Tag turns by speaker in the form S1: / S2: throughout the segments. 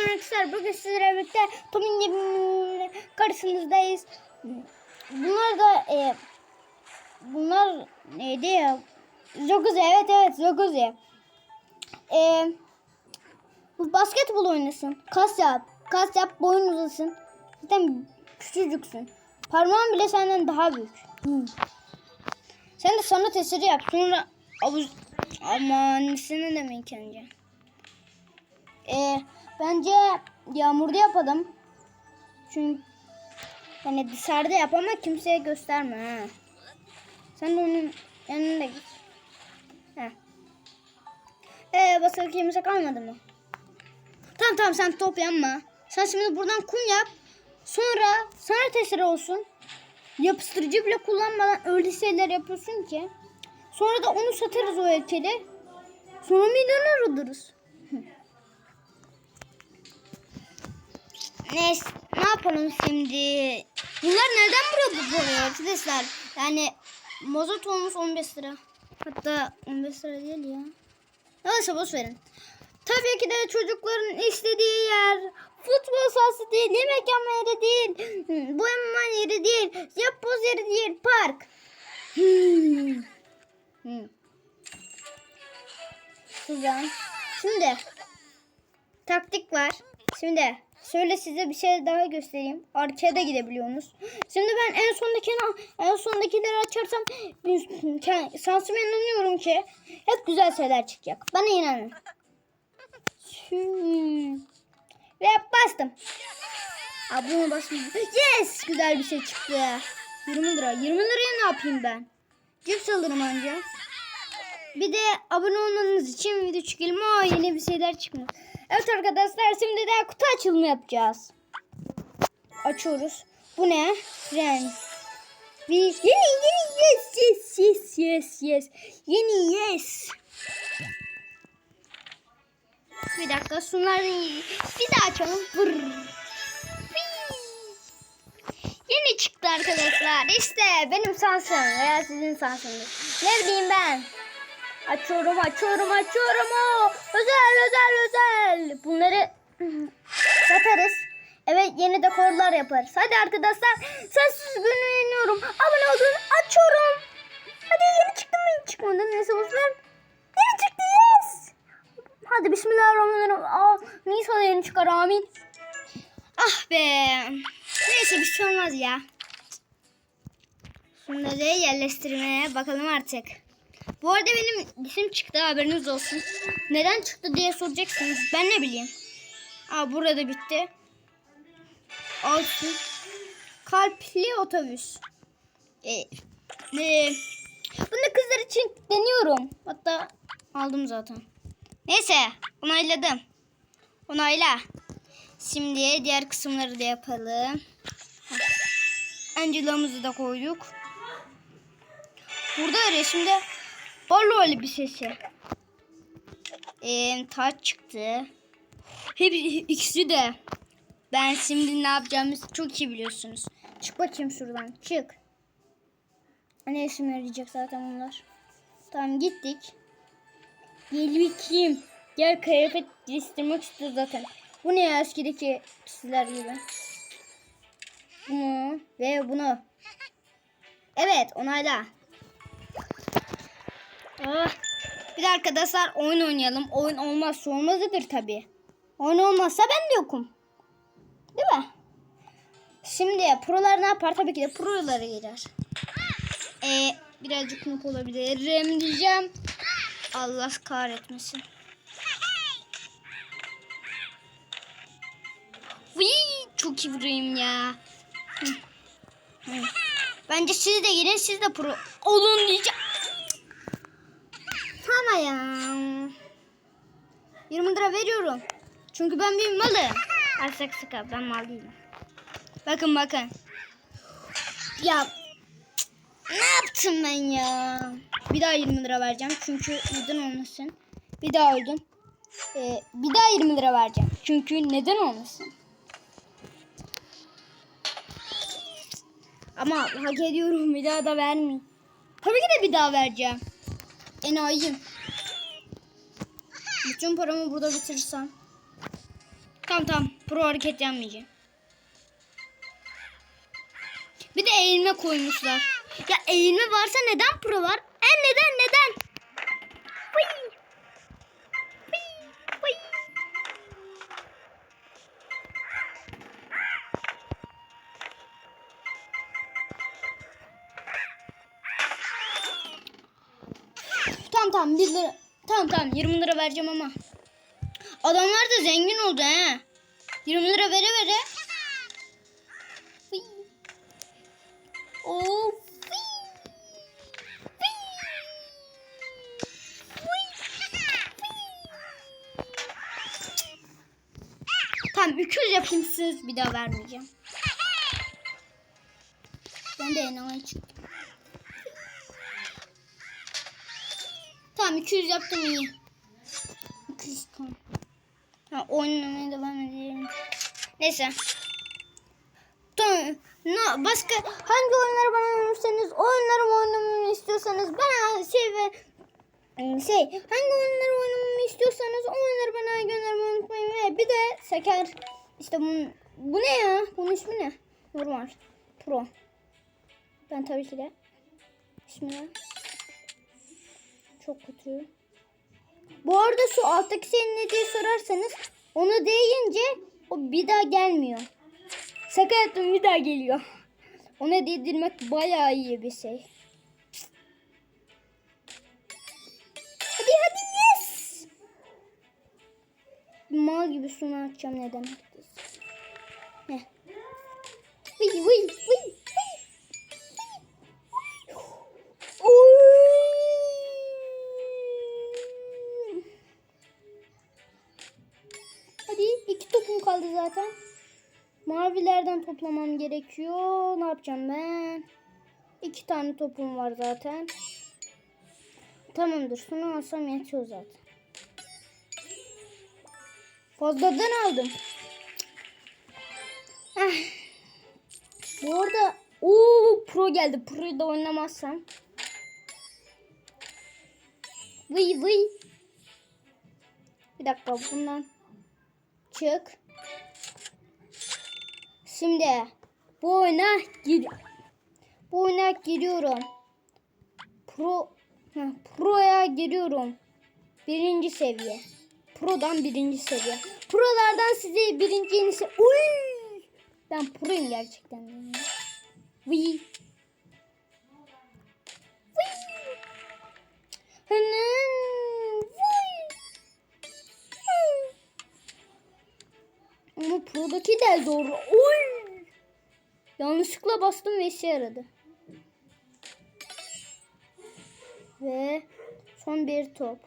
S1: arkadaşlar bugün sizlerle birlikte Tom'un yeni karşınızdayız. Bunlar da e, bunlar neydi ya? Zoguzi evet evet Zoguzi. E, basketbol oynasın. Kas yap. Kas yap boyun uzasın. Zaten küçücüksün. Parmağın bile senden daha büyük. Hmm. Sen de sanat eseri yap. Sonra avuz... Aman seni demeyin önce. Ee, bence yağmurda yapalım. Çünkü hani dışarıda yap ama kimseye gösterme ha. Sen de onun yanına git. He. Ee, başka kimse kalmadı mı? Tamam tamam sen top yapma. Sen şimdi buradan kum yap. Sonra sana tesiri olsun. Yapıştırıcı bile kullanmadan öyle şeyler yapıyorsun ki. Sonra da onu satarız o heykeli. Sonra milyoner oluruz. Neyse ne yapalım şimdi? Bunlar neden buraya arkadaşlar? Yani mazot olmuş 15 lira. Hatta 15 lira değil ya. Neyse boş verin. Tabii ki de çocukların istediği yer futbol sahası değil, yemek yapma yeri değil, boyama yeri değil, yapboz yeri değil, park. Hmm. Hmm. Şimdi taktik var. Şimdi şöyle size bir şey daha göstereyim. Arkaya gidebiliyorsunuz. Şimdi ben en sondaki en sondakileri açarsam şansıma inanıyorum ki hep güzel şeyler çıkacak. Bana inanın. Ve bastım. Aa, bunu bastım. Yes! Güzel bir şey çıktı. 20 lira. 20 liraya ne yapayım ben? Cips alırım anca. Bir de abone olmanız için video çekelim. Aa yeni bir şeyler çıkmış. Evet arkadaşlar şimdi de kutu açılımı yapacağız. Açıyoruz. Bu ne? Friends. Yeni yeni yes yes yes yes yes. Yeni yes. Bir dakika şunları bir daha açalım. Vır. Yeni çıktı arkadaşlar. İşte benim sansım veya sizin sansınız. Ne bileyim ben. Açıyorum açıyorum açıyorum. o Özel özel özel. Bunları satarız. Evet yeni dekorlar yaparız. Hadi arkadaşlar sensiz güveniyorum. Abone olun açıyorum. Hadi yeni çıktı mı? Hiç Çıkmadı. Neyse boş. Yeni çıktı yes. Hadi bismillahirrahmanirrahim. Aa, Nisa yeni çıkar amin. Ah be. Neyse bir şey olmaz ya. Şunları yerleştirmeye bakalım artık. Bu arada benim isim çıktı haberiniz olsun. Neden çıktı diye soracaksınız. Ben ne bileyim. Aa burada bitti. Olsun. Kalpli otobüs. Ee, e, bunu kızlar için deniyorum. Hatta aldım zaten. Neyse onayladım. Onayla. Şimdi diğer kısımları da yapalım. Angela'mızı da koyduk. Burada resimde Barlo öyle bir sesi. Ee, taç çıktı. Hep ikisi de. Ben şimdi ne yapacağımızı çok iyi biliyorsunuz. Çık bakayım şuradan. Çık. Ne isim verecek zaten onlar. Tamam gittik. Gel bakayım. Gel kıyafet değiştirmek istiyor zaten. Bu ne ya eskideki pisler gibi. Bunu ve bunu. Evet onayla. Ah. Bir arkadaşlar oyun oynayalım. Oyun olmazsa olmazıdır tabi. Oyun olmazsa ben de yokum. Değil mi? Şimdi prolar ne yapar? Tabii ki de prolara girer. Ee, birazcık noob olabilirim diyeceğim. Allah kahretmesin. Vii, çok iyi vurayım ya. Bence siz de girin siz de pro olun diyeceğim. Ama ya. 20 lira veriyorum. Çünkü ben bir malım. Arsak sıka ben mal değilim. Bakın bakın. Ya ne yaptım ben ya? Bir daha 20 lira vereceğim. Çünkü neden olmasın? Bir daha öldüm. Ee, bir daha 20 lira vereceğim. Çünkü neden olmasın? Ama hak ediyorum. Bir daha da vermeyeyim. Tabii ki de bir daha vereceğim. Enayiyim. Bütün paramı burada bitirirsem. Tamam tamam. Pro hareket yapmayacağım. Bir de eğilme koymuşlar. Ya eğilme varsa neden pro var? E neden neden? Fıy. Fıy, fıy. Tamam tamam 1 lira. Tamam tamam 20 lira vereceğim ama. Adamlar da zengin oldu he. 20 lira vere vere. Fıy. Fıy. Tamam 200 yapayım siz bir daha vermeyeceğim. Ben de enayi çıktım. 200 yaptım iyi. 200 tamam. Ha, oynamaya devam edelim. Neyse. Tamam. No, başka hangi oyunları bana önerseniz oyunları mı oynamamı istiyorsanız bana şey ve şey hangi oyunları oynamamı istiyorsanız oyunları bana göndermeyi unutmayın ve bir de Seker işte bu, bu ne ya? Bunun ismi ne? Normal. Pro. Ben tabii ki de. Bismillah. Çok kötü. Bu arada şu alttaki şey ne diye sorarsanız onu deyince o bir daha gelmiyor. Şaka yaptım bir daha geliyor. Ona değdirmek bayağı iyi bir şey. Hadi hadi yes. Mal gibi şunu açacağım ne demek. Ne? Vıy vıy vıy. Zaten. Mavilerden toplamam gerekiyor. Ne yapacağım ben? İki tane topum var zaten. Tamamdır. Şunu alsam yetiyor zaten. Fazladan aldım. Ah. Bu arada ooo pro geldi. Pro'yu da oynamazsam. Vıy vıy. Bir dakika bundan çık. Şimdi bu oyuna gir. Bu oyuna giriyorum. Pro Pro'ya giriyorum. Birinci seviye. Pro'dan birinci seviye. Pro'lardan size birinci yenisi. Uy! Ben pro'yum gerçekten. Hı. Ama Pro'daki de zor. Uy. Yanlışlıkla bastım ve işe yaradı. Ve son bir top.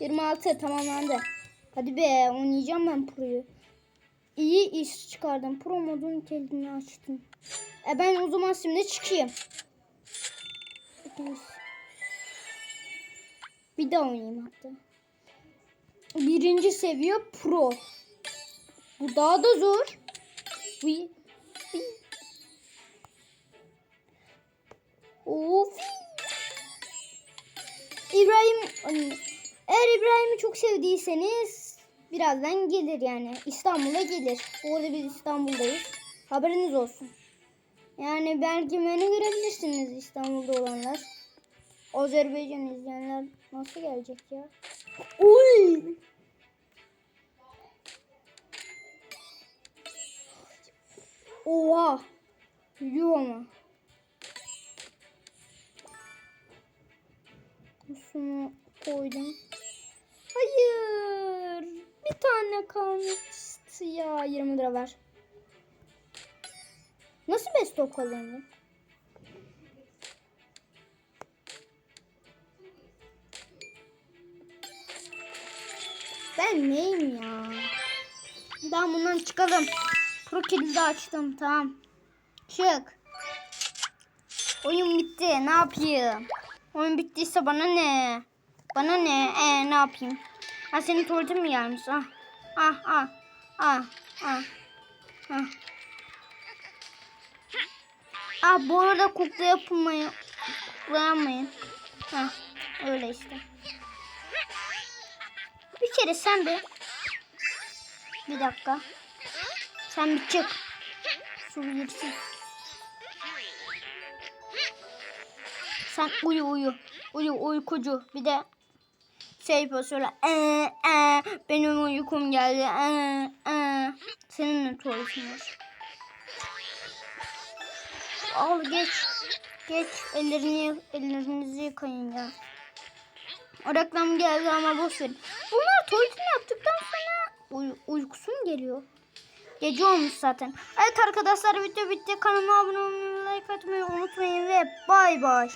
S1: 26 tamamlandı. Hadi be oynayacağım ben Pro'yu. İyi iş çıkardım. Pro modun kilidini açtım. E ben o zaman şimdi çıkayım. Bir daha oynayayım hatta. Birinci seviye Pro. Bu daha da zor. Vıy. Vıy. Of. İbrahim eğer İbrahim'i çok sevdiyseniz birazdan gelir yani. İstanbul'a gelir. Orada biz İstanbul'dayız. Haberiniz olsun. Yani belki beni görebilirsiniz İstanbul'da olanlar. Azerbaycan izleyenler nasıl gelecek ya? Uy! Oha! Yuh ama. Şunu koydum. Hayır. Bir tane kalmıştı ya. 20 lira ver. Nasıl best of kazandın? Ben neyim ya? Daha bundan çıkalım. Pro kilidi açtım tamam. Çık. Oyun bitti. Ne yapayım? Oyun bittiyse bana ne? Bana ne? Ee, ne yapayım? Ha senin tuvaletin mi gelmiş? Ah. Ah ah. Ah ah. Ah. Ah bu arada kukla yapmayın. Kuklayamayın. Ha öyle işte. Bir kere sen bir. Bir dakika. Sen bir çık. Su girsin. Sen uyu uyu. Uyu uykucu. Bir de şey şöyle. Ee, ee, benim uykum geldi. Ee, ee. Senin de tuvaletin var. Al geç. Geç. Ellerini, ellerinizi yıkayın ya. Reklam geldi ama boş verin. Bunlar tuvaletini yaptıktan sonra uy uykusu geliyor? Gece olmuş zaten. Evet arkadaşlar video bitti. Kanalıma abone olmayı, like atmayı unutmayın ve bay bay.